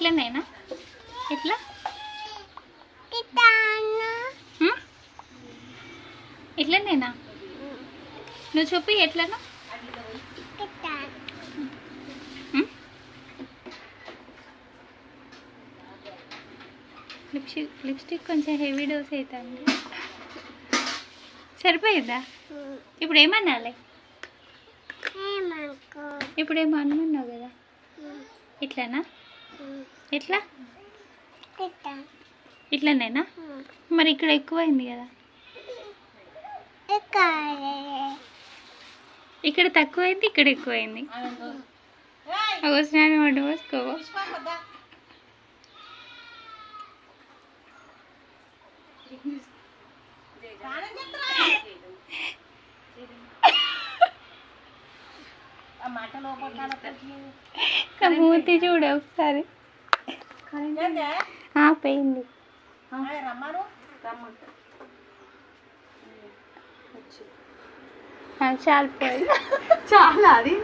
ఎట్లనైనా ఎట్లా? ఉం? ఎట్లనైనా నువ్వు చెప్పి ఎట్లనా? లిప్స్టిక్ లిప్స్టిక్ కొంచెం హెవీ డోస్ అవుతుంది సరిపోయిందా? ఇప్పుడు ఏమనాలి ఇప్పుడు ఏమో అనమన్నావు కదా? ఇట్లానా? ఎట్లా? ఇట్లనేనా? మరి ఇక్కడ ఎక్కువైంది కదా. ఇక్కడ తక్కువైంది ఇక్కడ ఎక్కువైంది. ఒక స్నానం వండి పోసుకోవా మూతి చూడు ఒకసారి. పోయింది. చాలు పోయింది. చాలా అది.